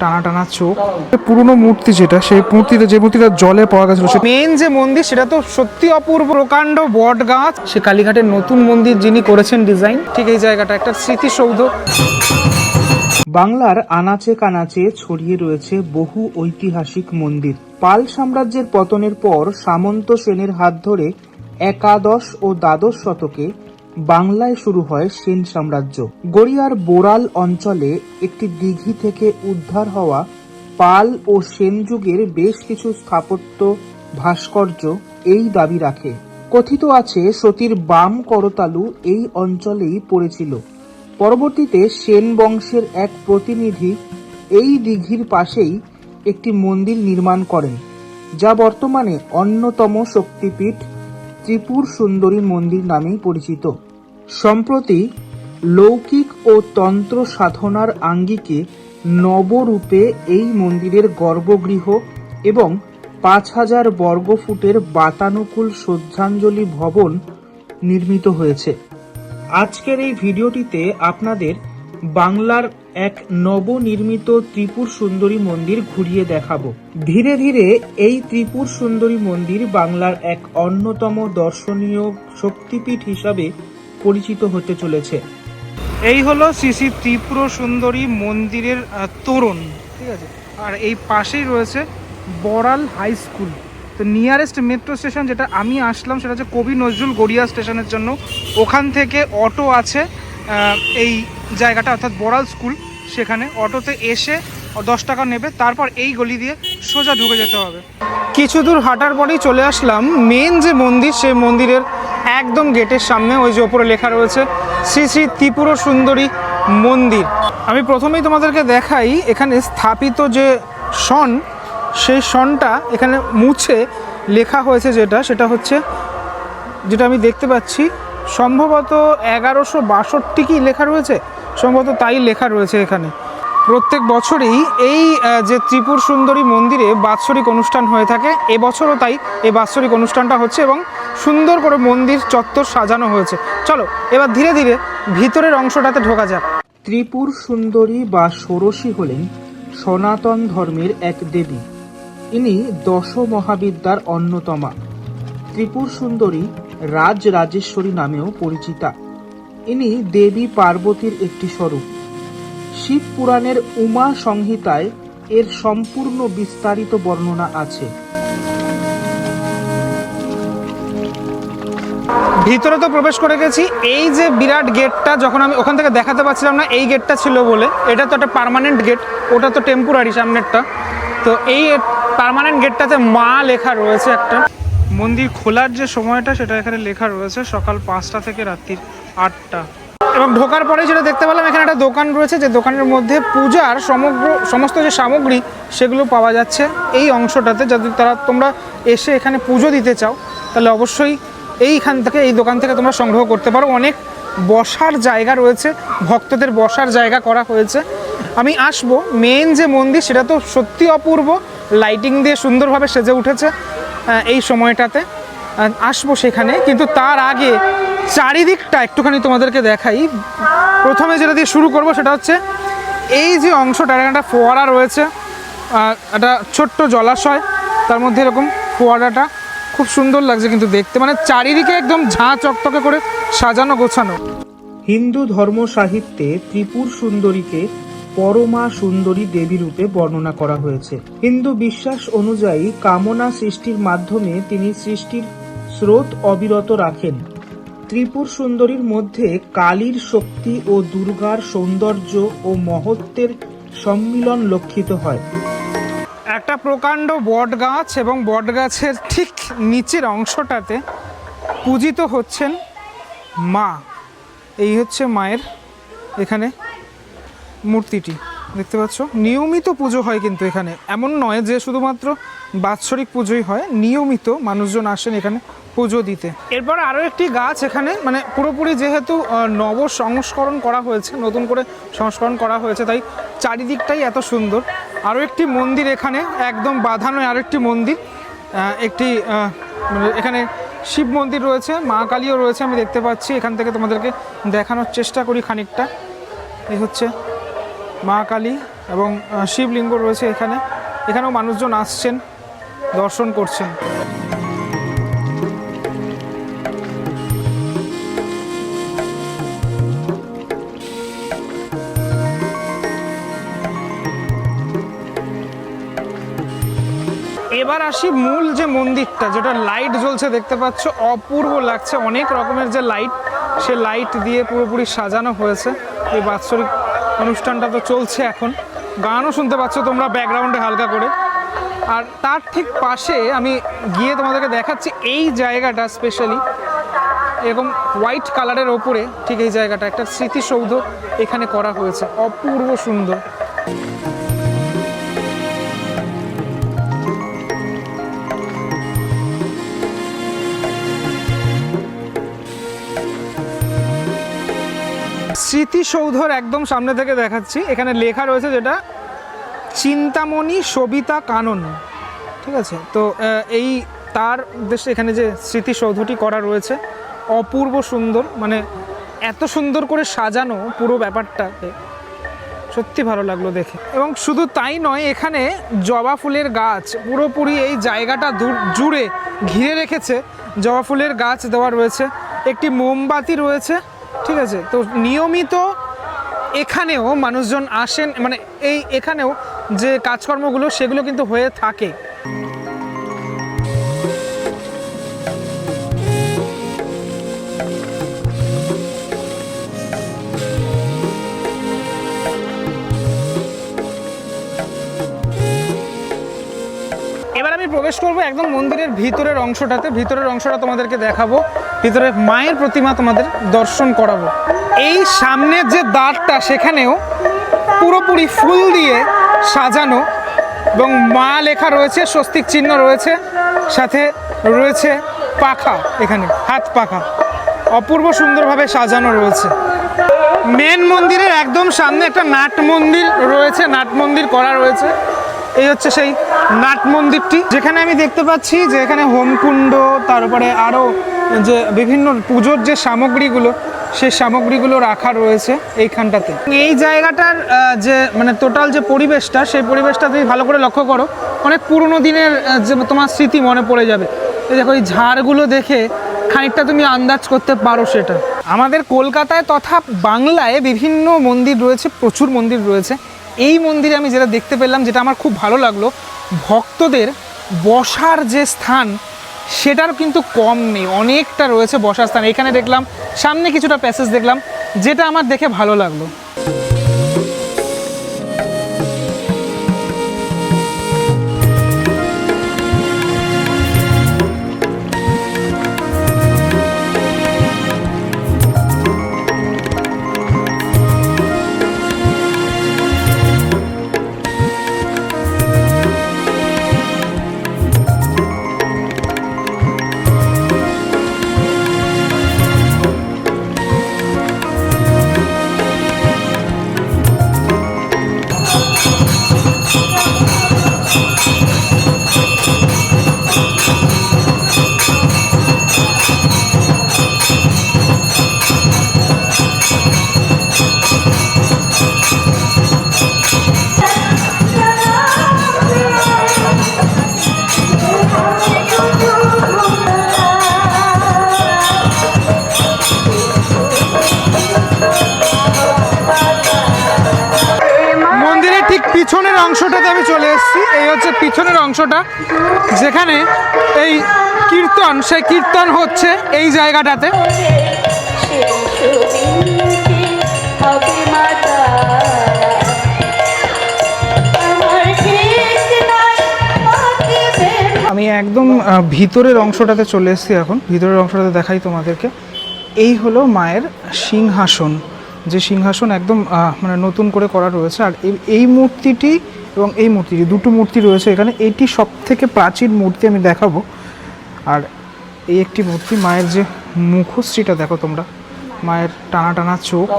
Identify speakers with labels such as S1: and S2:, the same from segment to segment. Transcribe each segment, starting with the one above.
S1: টানা টানা চোখ পুরনো মূর্তি যেটা সেই মূর্তিটা যে মূর্তিটা জলে পাওয়া গেছিল মেন যে মন্দির সেটা তো সত্যি অপূর্ব। প্রকাণ্ড বট গাছ। সে কালীঘাটের নতুন মন্দির যিনি করেছেন ডিজাইন ঠিক এই জায়গাটা একটা স্মৃতিসৌধ। বাংলার আনাচে কানাচে ছড়িয়ে রয়েছে বহু ঐতিহাসিক মন্দির। পাল সাম্রাজ্যের পতনের পর সামন্ত সেনের হাত ধরে একাদশ ও দ্বাদশ শতকে বাংলায় শুরু হয় সেন সাম্রাজ্য। গড়িয়ার বোরাল অঞ্চলে একটি দিঘি থেকে উদ্ধার হওয়া পাল ও সেন যুগের বেশ কিছু স্থাপত্য ভাস্কর্য এই দাবি রাখে। কথিত আছে, সতীর বাম করতালু এই অঞ্চলেই পড়েছিল। পরবর্তীতে সেন বংশের এক প্রতিনিধি এই দিঘির পাশেই একটি মন্দির নির্মাণ করেন, যা বর্তমানে অন্যতম শক্তিপীঠ ত্রিপুর সুন্দরী মন্দির নামেই পরিচিত। সম্প্রতি লৌকিক ও তন্ত্র সাধনার আঙ্গিকে নবরূপে এই মন্দিরের গর্ভগৃহ এবং পাঁচ হাজার বর্গফুটের বাতানুকূল শ্রদ্ধাঞ্জলি ভবন নির্মিত হয়েছে। আজকের এই ভিডিওটিতে আপনাদের বাংলার এক নবনির্মিত ত্রিপুর সুন্দরী মন্দির ঘুরিয়ে দেখাবো। ধীরে ধীরে এই ত্রিপুর সুন্দরী মন্দির বাংলার এক অন্যতম দর্শনীয় শক্তিপীঠ হিসাবে পরিচিত হতে চলেছে। এই হলো শ্রী ত্রিপুর সুন্দরী মন্দিরের তোরণ, ঠিক আছে? আর এই পাশেই রয়েছে বড়াল হাই স্কুল। তো নিয়ারেস্ট মেট্রো স্টেশন যেটা আমি আসলাম সেটা হচ্ছে কবি নজরুল গড়িয়া স্টেশনের জন্য। ওখান থেকে অটো আছে। এই জায়গাটা, অর্থাৎ বড়াল স্কুল, সেখানে অটোতে এসে দশ টাকা নেবে, তারপর এই গলি দিয়ে সোজা ঢুকে যেতে হবে। কিছু দূর হাঁটার পরেই চলে আসলাম মেন যে মন্দির, সেই মন্দিরের একদম গেটের সামনে, ওই যে ওপরে লেখা রয়েছে, শ্রী শ্রী ত্রিপুর সুন্দরী মন্দির। আমি প্রথমেই তোমাদেরকে দেখাই, এখানে স্থাপিত যে সন সেই সনটা এখানে মুছে লেখা হয়েছে যেটা, সেটা হচ্ছে, যেটা আমি দেখতে পাচ্ছি সম্ভবত এগারোশো বাষট্টি কি লেখা রয়েছে? সম্ভবত তাই লেখা রয়েছে এখানে। প্রত্যেক বছরই এই যে ত্রিপুর সুন্দরী মন্দিরে বাৎসরিক অনুষ্ঠান হয়ে থাকে, এবছরও তাই, এই বাৎসরিক অনুষ্ঠানটা হচ্ছে এবং সুন্দর করে মন্দির চত্বর সাজানো হয়েছে। চলো, এবার ধীরে ধীরে ভিতরের অংশটাতে ঢোকা যাক। ত্রিপুর সুন্দরী বা ষোড়শী হলেন সনাতন ধর্মের এক দেবী। ইনি দশ মহাবিদ্যার অন্যতমা। ত্রিপুর সুন্দরী রাজ রাজেশ্বরী নামেও পরিচিতা। ইনি দেবী পার্বতীর একটি স্বরূপ। শিব পুরাণের উমা সংহিতায় এর সম্পূর্ণ বিস্তারিত বর্ণনা আছে। ভিতরে তো প্রবেশ করে গেছি। এই যে বিরাট গেটটা যখন আমি ওখান থেকে দেখাতে পারছিলাম না, এই গেটটা ছিল বলে। এটা তো একটা পার্মানেন্ট গেট ওটা তো টেম্পোরারি সামনেরটা। তো এই পার্মানেন্ট গেটটাতে মা লেখা রয়েছে একটা। মন্দির খোলার যে সময়টা, সেটা এখানে লেখা রয়েছে সকাল পাঁচটা থেকে রাত্রির আটটা। এবং ঢোকার পরে যেটা দেখতে পেলাম, এখানে একটা দোকান রয়েছে, যে দোকানের মধ্যে পূজার সমগ্র, সমস্ত যে সামগ্রী, সেগুলো পাওয়া যাচ্ছে এই অংশটাতে। যদি তারা, তোমরা এসে এখানে পুজো দিতে চাও, তাহলে অবশ্যই এইখান থেকে, এই দোকান থেকে তোমরা সংগ্রহ করতে পারো। অনেক বসার জায়গা রয়েছে, ভক্তদের বসার জায়গা করা হয়েছে। আমি আসব। মেন যে মন্দির, সেটা তো সত্যি অপূর্ব। লাইটিং দিয়ে সুন্দরভাবে সেজে উঠেছে। এই সময়টাতে আসব সেখানে, কিন্তু তার আগে চারিদিকটা একটুখানি তোমাদেরকে দেখাই। প্রথমে যেটা দিয়ে শুরু করব সেটা হচ্ছে, এই যে অংশটা একটা ফোয়ারা রয়েছে একটা ছোট্ট জলাশয়, তার মধ্যে এরকম ফোয়ারাটা খুব সুন্দর লাগছে কিন্তু দেখতে। মানে চারিদিকে একদম ঝাঁ চকচকে করে সাজানো গোছানো। হিন্দু ধর্ম সাহিত্যে ত্রিপুর সুন্দরীকে পরমা সুন্দরী দেবী রূপে বর্ণনা করা হয়েছে। হিন্দু বিশ্বাস অনুযায়ী কামনা সৃষ্টির মাধ্যমে তিনি সৃষ্টির স্রোত অবিরত রাখেন। ত্রিপুর সুন্দরীর মধ্যে কালীর শক্তি ও দুর্গার সৌন্দর্য ও মহত্বের সম্মিলন লক্ষিত হয়। একটা প্রকাণ্ড বট গাছ এবং বট গাছের ঠিক নিচের অংশটাতে পূজিত হচ্ছেন মা। এই হচ্ছে মায়ের এখানে মূর্তিটি, দেখতে পাচ্ছ? নিয়মিত পুজো হয় কিন্তু এখানে। এমন নয় যে শুধুমাত্র বাৎসরিক পুজোই হয়, নিয়মিত মানুষজন আসেন এখানে পুজো দিতে। এরপর আরও একটি গাছ এখানে মানে পুরোপুরি যেহেতু নব সংস্করণ করা হয়েছে, নতুন করে সংস্করণ করা হয়েছে, তাই চারিদিকটাই এত সুন্দর। আরও একটি মন্দির এখানে, একদম বাঁধানো আরও একটি মন্দির একটি মানে এখানে শিব মন্দির রয়েছে, মা কালীও রয়েছে, আমি দেখতে পাচ্ছি। এখান থেকে তোমাদেরকে দেখানোর চেষ্টা করি খানিকটা। এই হচ্ছে মা কালী এবং শিবলিঙ্গ রয়েছে এখানে। এখানেও মানুষজন আসছেন, দর্শন করছেন। এবার আসি মূল যে মন্দিরটা, যেটা লাইট জ্বলছে, দেখতে পাচ্ছ, অপূর্ব লাগছে। অনেক রকমের যে লাইট সে লাইট দিয়ে পুরোপুরি সাজানো হয়েছে। এই বাৎসরিক অনুষ্ঠানটা তো চলছে এখন। গানও শুনতে পাচ্ছ তোমরা ব্যাকগ্রাউন্ডে হালকা করে। আর তার ঠিক পাশে আমি গিয়ে তোমাদেরকে দেখাচ্ছি এই জায়গাটা স্পেশালি এরকম হোয়াইট কালারের ওপরে ঠিক এই জায়গাটা, একটা স্মৃতিসৌধ এখানে করা হয়েছে। অপূর্ব সুন্দর। স্মৃতিসৌধর একদম সামনে থেকে দেখাচ্ছি। এখানে লেখা রয়েছে যেটা, চিন্তামণি সবিতা কানন। ঠিক আছে? তো এই তার উদ্দেশ্যে এখানে যে স্মৃতিসৌধটি করা রয়েছে, অপূর্ব সুন্দর মানে এত সুন্দর করে সাজানো পুরো ব্যাপারটাকে। সত্যি ভালো লাগল দেখে। এবং শুধু তাই নয়, এখানে জবা ফুলের গাছ পুরোপুরি এই জায়গাটা জুড়ে ঘিরে রেখেছে। জবা ফুলের গাছ দেওয়া রয়েছে। একটি মোমবাতি রয়েছে। ঠিক আছে? তো নিয়মিত এখানেও মানুষজন আসেন মানে এই এখানেও যে কাজকর্মগুলো সেগুলো কিন্তু হয়ে থাকে। এবার আমি প্রবেশ করব একদম মন্দিরের ভিতরের অংশটাতে। ভিতরের অংশটা তোমাদেরকে দেখাবো। ভিতরে মায়ের প্রতিমা তোমাদের দর্শন করাবো। এই সামনের যে দ্বারটা, সেখানেও পুরোপুরি ফুল দিয়ে সাজানো এবং মা লেখা রয়েছে, স্বস্তিক চিহ্ন রয়েছে, সাথে রয়েছে পাখা এখানে, হাত পাখা। অপূর্ব সুন্দরভাবে সাজানো রয়েছে। মেন মন্দিরের একদম সামনে একটা নাট মন্দির রয়েছে, নাট মন্দির করা রয়েছে। এই হচ্ছে সেই নাট মন্দিরটি। যেখানে আমি দেখতে পাচ্ছি যে এখানে হোমকুণ্ড, তারপরে আরও যে বিভিন্ন পুজোর যে সামগ্রীগুলো, সেই সামগ্রীগুলো রাখা রয়েছে এইখানটাতে। এই জায়গাটার যে মানে টোটাল যে পরিবেশটা, সেই পরিবেশটা তুমি ভালো করে লক্ষ্য করো। অনেক পুরনো দিনের যে তোমার স্মৃতি মনে পড়ে যাবে। দেখো, এই ঝাড়গুলো দেখে খানিকটা তুমি আন্দাজ করতে পারো সেটা। আমাদের কলকাতায় তথা বাংলায় বিভিন্ন মন্দির রয়েছে, প্রচুর মন্দির রয়েছে। এই মন্দিরে আমি যেটা দেখতে পেলাম, যেটা আমার খুব ভালো লাগল, ভক্তদের বসার যে স্থান সেটার কিন্তু কম নেই, অনেকটা রয়েছে বসার স্থান। এখানে দেখলাম, সামনে কিছুটা প্যাসেজ দেখলাম, যেটা আমার দেখে ভালো লাগল। অংশটাতে আমি চলে এসেছি। এই হচ্ছে পিছনের অংশটা। যেখানে এই কীর্তন, সেই কীর্তন হচ্ছে এই জায়গাটাতে। আমি একদম ভিতরের অংশটাতে চলে এসেছি এখন। ভিতরের অংশটাতে দেখাই তোমাদেরকে। এই হলো মায়ের সিংহাসন। যে সিংহাসন একদম মানে নতুন করে করা রয়েছে, আর এই- মূর্তিটি এবং এই মূর্তিটি, দুটো মূর্তি রয়েছে এখানে, এটি সব থেকে প্রাচীন মূর্তি আমি দেখাবো। আর এই একটি মূর্তি মায়ের যে মুখশ্রীটা দেখো তোমরা, মায়ের টানা টানা চোখ,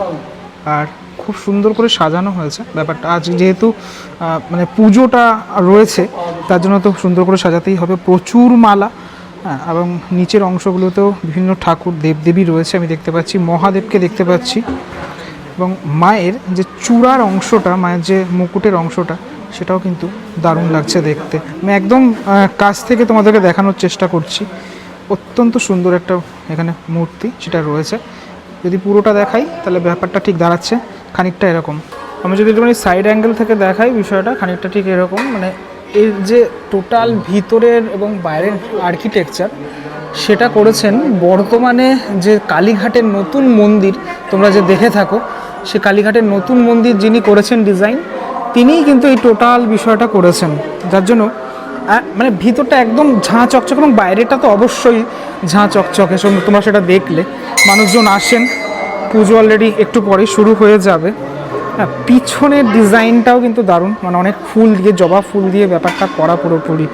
S1: আর খুব সুন্দর করে সাজানো হয়েছে ব্যাপারটা। আজ যেহেতু মানে পুজোটা রয়েছে, তার জন্য তো সুন্দর করে সাজাতেই হবে। প্রচুর মালা হ্যাঁ এবং নিচের অংশগুলোতেও বিভিন্ন ঠাকুর, দেবদেবী রয়েছে, আমি দেখতে পাচ্ছি, মহাদেবকে দেখতে পাচ্ছি। এবং মায়ের যে চূড়ার অংশটা, মায়ের যে মুকুটের অংশটা, সেটাও কিন্তু দারুণ লাগছে দেখতে। আমি একদম কাছ থেকে তোমাদেরকে দেখানোর চেষ্টা করছি। অত্যন্ত সুন্দর একটা এখানে মূর্তি সেটা রয়েছে। যদি পুরোটা দেখাই, তাহলে ব্যাপারটা ঠিক দাঁড়াচ্ছে, খানিকটা এরকম। আমি যদি একটুখানি সাইড অ্যাঙ্গেল থেকে দেখাই বিষয়টা, খানিকটা ঠিক এরকম। মানে এর যে টোটাল ভিতরের এবং বাইরের আর্কিটেকচার সেটা করেছেন বর্তমানে যে কালীঘাটের নতুন মন্দির, তোমরা যে দেখে থাকো সে কালীঘাটের নতুন মন্দির যিনি করেছেন ডিজাইন তিনিই কিন্তু এই টোটাল বিষয়টা করেছেন। যার জন্য মানে ভিতরটা একদম ঝাঁ চকচক এবং বাইরেটা তো অবশ্যই ঝাঁ চকচকে। তোমরা সেটা দেখলে। মানুষজন আসেন, পুজো অলরেডি একটু পরেই শুরু হয়ে যাবে। হ্যাঁ পিছনের ডিজাইনটাও কিন্তু দারুণ। মানে অনেক ফুল দিয়ে, জবা ফুল দিয়ে ব্যাপারটা করা পুরোপুরি।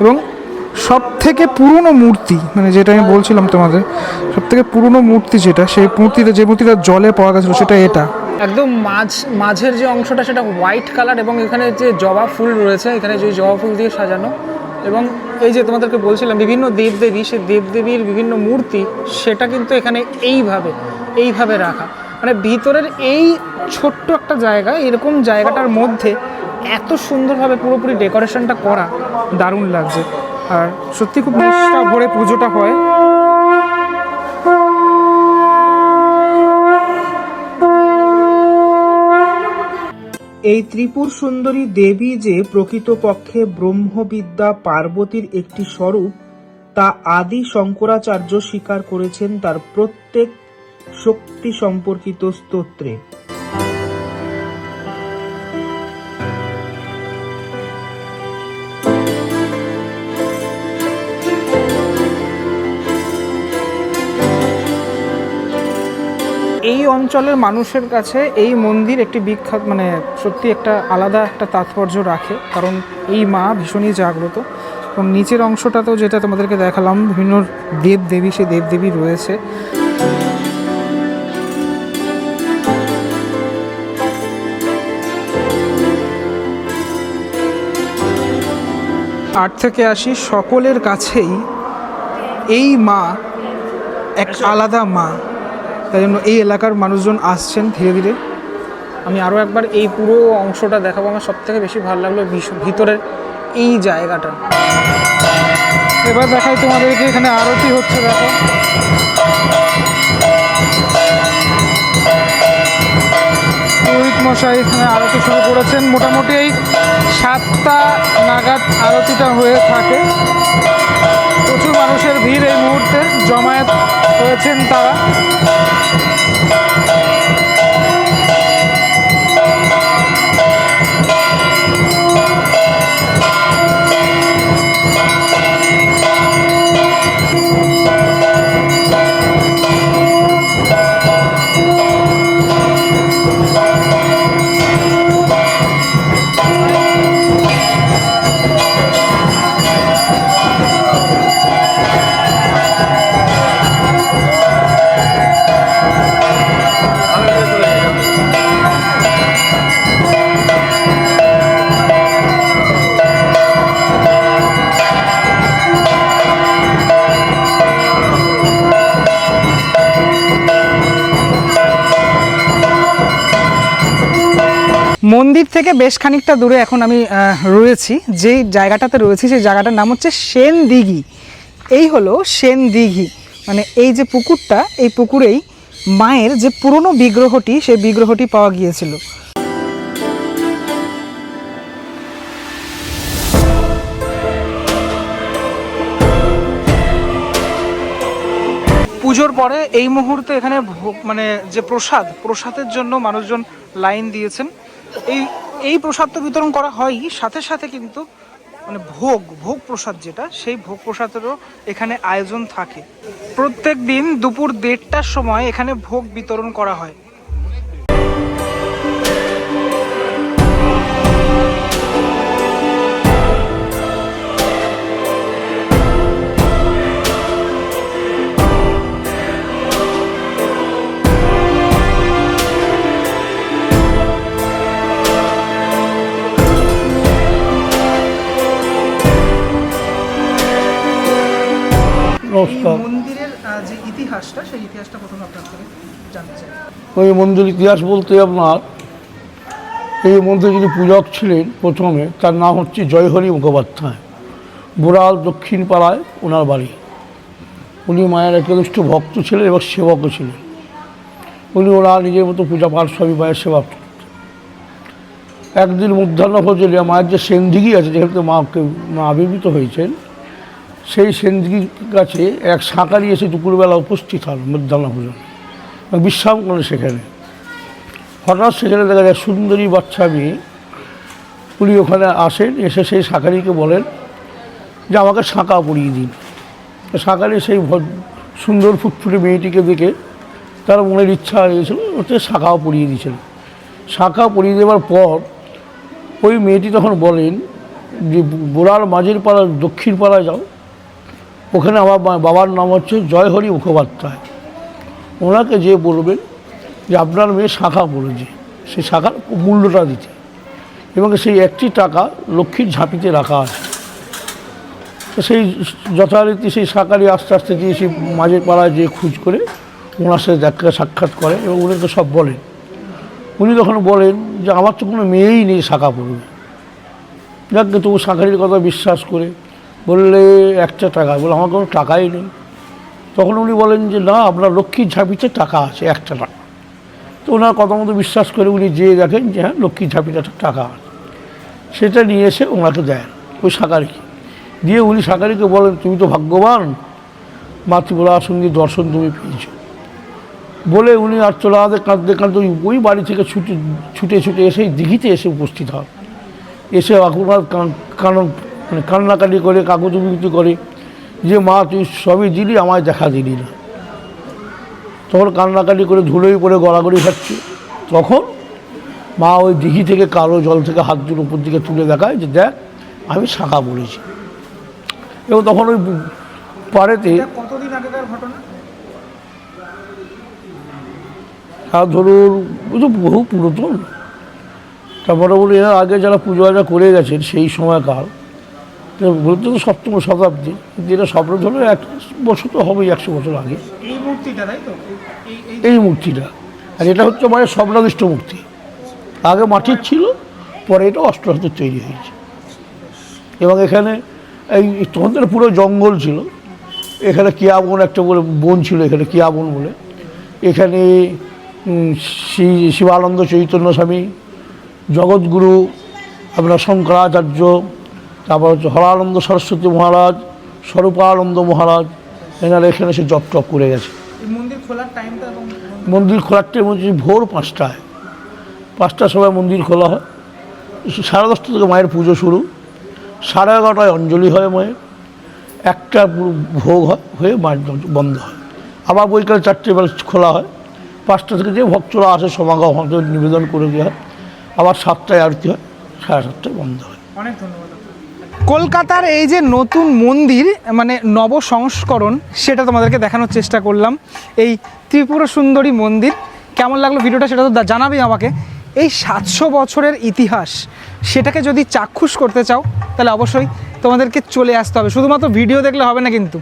S1: এবং সব থেকে পুরনো মূর্তি মানে যেটা আমি বলছিলাম তোমাদের সব থেকে পুরনো মূর্তি যেটা, সেই মূর্তিটা যে মূর্তিটা জলে পাওয়া গেছিল, সেটা এটা। একদম মাঝ, মাঝের যে অংশটা, সেটা হোয়াইট কালার এবং এখানে যে জবা ফুল রয়েছে, এখানে যে জবা ফুল দিয়ে সাজানো এবং এই যে তোমাদেরকে বলছিলাম, বিভিন্ন দেবদেবী, সেই দেবদেবীর বিভিন্ন মূর্তি, সেটা কিন্তু এখানে এইভাবে এইভাবে রাখা। মানে ভিতরের এই ছোট্ট একটা জায়গা, এরকম জায়গাটার মধ্যে এত সুন্দরভাবে পুরোপুরি ডেকোরেশনটা করা দারুণ লাগছে। আর সত্যি খুব নিষ্ঠা ভরে পুজোটা হয়।
S2: এই ত্রিপুর সুন্দরী দেবী যে প্রকৃতপক্ষে ব্রহ্মবিদ্যা পার্বতীর একটি স্বরূপ, তা আদি শঙ্করাচার্য স্বীকার করেছেন তার প্রত্যেক শক্তি সম্পর্কিত স্তোত্রে।
S1: এই অঞ্চলের মানুষের কাছে এই মন্দির একটি বিখ্যাত মানে সত্যি একটা আলাদা একটা তাৎপর্য রাখে। কারণ এই মা ভীষণই জাগ্রত। এবং নিচের অংশটাতেও যেটা তোমাদেরকে দেখালাম বিভিন্ন দেব দেবী সে দেব দেবী রয়েছে। আট থেকে আসি সকলের কাছেই এই মা এক আলাদা মা। তাই জন্য এই এলাকার মানুষজন আসছেন ধীরে ধীরে। আমি আরও একবার এই পুরো অংশটা দেখাবো। আমার সব থেকে বেশি ভালো লাগল ভিতরের এই জায়গাটা। এবার দেখাই তোমাদেরকে এখানে আরতি হচ্ছে, দেখো। পুরোহিত মশাই এখানে আরতি শুরু করেছেন। মোটামুটি এই সাতটা নাগাদ আরতিটা হয়ে থাকে। প্রচুর মানুষের ভিড় এই মুহূর্তে জমায়েত হয়েছেন তারা। মন্দির থেকে বেশ খানিকটা দূরে এখন আমি রয়েছি। যেই জায়গাটাতে রয়েছি, সেই জায়গাটার নাম হচ্ছে সেন দিঘি এই হলো সেন দিঘি মানে এই যে পুকুরটা, এই পুকুরেই মায়ের যে পুরনো বিগ্রহটি, সেই বিগ্রহটি পাওয়া গিয়েছিল। পুজোর পরে এই মুহূর্তে এখানে মানে যে প্রসাদ, প্রসাদের জন্য মানুষজন লাইন দিয়েছেন। এই এই প্রসাদ তো বিতরণ করা হয়ই, সাথে সাথে কিন্তু মানে ভোগ ভোগ প্রসাদ যেটা, সেই ভোগ প্রসাদেরও এখানে আয়োজন থাকে। প্রত্যেক দিন দুপুর দেড়টার সময় এখানে ভোগ বিতরণ করা হয়।
S3: নমস্কার।
S1: মন্দিরের যে ইতিহাসটা সেই ইতিহাসটা প্রথমে আপনার থেকে জানতে চাই।
S3: ওই মন্দির ইতিহাস বলতে আপনার এই মন্দির যিনি পূজক ছিলেন প্রথমে তার নাম হচ্ছে জয়হরি মুখোপাধ্যায়। বোরাল দক্ষিণ পাড়ায় ওনার বাড়ি। উনি মায়ের একনিষ্ঠ ভক্ত ছিলেন এবং সেবকও ছিলেন। উনি ওরা নিজের মতো পূজা পাঠ সবই মায়ের সেবা করতেন। একদিন মধ্যাহ্ন ভোজনে মায়ের যে সেন্দিগি আছে যেখানে মা আবির্ভূত হয়েছেন সেই সেন্দিগির কাছে এক সাঁকারি এসে দুপুরবেলা উপস্থিত হন মধ্যাহ্ন ভোজন। বিশ্রাম করে সেখানে। হঠাৎ সেখানে দেখা যায় সুন্দরী বাচ্চা মেয়ে উনি ওখানে আসেন, এসে সেই শাঁখারিকে বলেন যে আমাকে শাঁখা পরিয়ে দিন। শাঁখারি সেই সুন্দর ফুটফুটে মেয়েটিকে দেখে তার মনের ইচ্ছা হয়েছিল ওতে শাঁখাও পরিয়ে দিয়েছিল। শাঁখা পরিয়ে দেওয়ার পর ওই মেয়েটি তখন বলেন যে বোড়ার মাঝের পাড়া দক্ষিণ পাড়ায় যাও ওখানে আমার বাবার নাম হচ্ছে জয়হরি মুখোপাধ্যায়। ওনাকে যে বলবেন যে আপনার মেয়ে শাখা পড়েছে সেই শাখার মূল্যটা দিতে। এবং সেই একটি টাকা লক্ষ্মীর ঝাঁপিতে রাখা আছে। সেই যথারীতি সেই শাকারি আস্তে আস্তে গিয়ে সেই মাঝের পাড়ায় যে খুঁজ করে ওনার সাথে দেখা সাক্ষাৎ করে এবং উনিকে সব বলেন। উনি তখন বলেন যে, আমার তো কোনো মেয়েই নেই শাখা পড়বে। যাকে তবু শাকারির কথা বিশ্বাস করে বললে, একটা টাকা। বলে, আমার কোনো টাকাই নেই। তখন উনি বলেন যে, না, আপনার লক্ষ্মীর ঝাঁপিতে টাকা আছে, একটা টাকা। তো ওনার কথা মতো বিশ্বাস করে উনি যেয়ে দেখেন যে হ্যাঁ লক্ষ্মীর ঝাঁপিতে একটা টাকা আছে। সেটা নিয়ে এসে ওনাকে দেন, ওই শাকারিকে দিয়ে উনি শাকারিকে বলেন, তুমি তো ভাগ্যবান মাতৃবলার সঙ্গে দর্শন তুমি পেয়েছ। বলে উনি আর চলাতে কাঁদতে কাঁদতে ওই- বাড়ি থেকে ছুটে ছুটে ছুটে এসে দিঘিতে এসে উপস্থিত হন। এসে আপনার কান মানে কান্নাকাটি করে কাগজ বিক্রি করে যে মা তুই সবই দিলি আমায় দেখা দিলি না। তখন কান্নাকাটি করে ধুলোই পরে গড়াগড়ি খাচ্ছে। তখন মা ওই দিঘি থেকে কালো জল থেকে হাত দুটো উপর দিকে তুলে দেখায় যে দেখ আমি শাখা বলেছি। এবং তখন ওই পাড়েতে আর ধরুন ওই তো বহু পুরাতন। তারপরে বলি এর আগে যারা পুজো আজা করে গেছেন সেই সময়কাল বলতে তো সপ্তম শতাব্দী কিন্তু এটা স্বপ্ন ধরো এক বছর তো হবেই একশো বছর আগে।
S1: এই মূর্তিটা তাই তো? এই
S3: মূর্তিটা। আর এটা হচ্ছে মানে স্বপ্নাদিষ্ট মূর্তি। আগে মাটির ছিল পরে এটা অষ্টহাতের তৈরি হয়েছে। এবং এখানে এই তখন পুরো জঙ্গল ছিল। এখানে কিয়া বন একটা বলে বন ছিল এখানে কিয়া বন বলে। এখানে শ্রী শিবানন্দ চৈতন্য স্বামী জগৎগুরু আপনার শঙ্করাচার্য তারপর হচ্ছে হরানন্দ সরস্বতী মহারাজ স্বরূপানন্দ মহারাজ এনারা এখানে সে জপ টপ করে গেছে।
S1: মন্দির খোলার টাইমটা
S3: মন্দির খোলার টাইম হচ্ছে ভোর পাঁচটায়। পাঁচটার সময় মন্দির খোলা হয়। সাড়ে দশটা থেকে মায়ের পুজো শুরু। সাড়ে এগারোটায় অঞ্জলি হয় মায়ের। একটা ভোগ হয় হয়ে মায়ের বন্ধ হয়। আবার বৈকাল চারটে বেলা খোলা হয়। পাঁচটা থেকে যে ভক্তরা আসে সমাগম নিবেদন করে দেওয়া হয়। আবার সাতটায় আরতি হয় সাড়ে সাতটায় বন্ধ হয়।
S1: অনেক ধন্যবাদ। কলকাতার এই যে নতুন মন্দির মানে নব সংস্করণ সেটা তোমাদেরকে দেখানোর চেষ্টা করলাম। এই ত্রিপুরা সুন্দরী মন্দির, কেমন লাগল ভিডিওটা সেটা তো জানাবেই আমাকে। এই সাতশো বছরের ইতিহাস, সেটাকে যদি চাক্ষুষ করতে চাও, তাহলে অবশ্যই তোমাদেরকে চলে আসতে হবে। শুধুমাত্র ভিডিও দেখলে হবে না কিন্তু,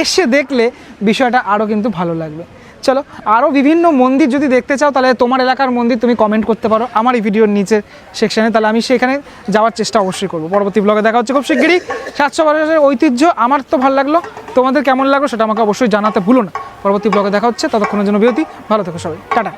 S1: এসে দেখলে বিষয়টা আরও কিন্তু ভালো লাগবে। চলো আরও বিভিন্ন মন্দির যদি দেখতে চাও, তাহলে তোমার এলাকার মন্দির তুমি কমেন্ট করতে পারো আমার এই ভিডিওর নিচে সেকশানে তাহলে আমি সেখানে যাওয়ার চেষ্টা অবশ্যই করব। পরবর্তী ব্লগে দেখা হচ্ছে খুব শিগগিরই। সাতশো বছরের ঐতিহ্য আমার তো ভালো লাগল। তোমাদের কেমন লাগল সেটা আমাকে অবশ্যই জানাতে ভুলো না। পরবর্তী ব্লগে দেখা হচ্ছে, ততক্ষণের জন্য বিরতি। ভালো থেকো সবাই। টাটা।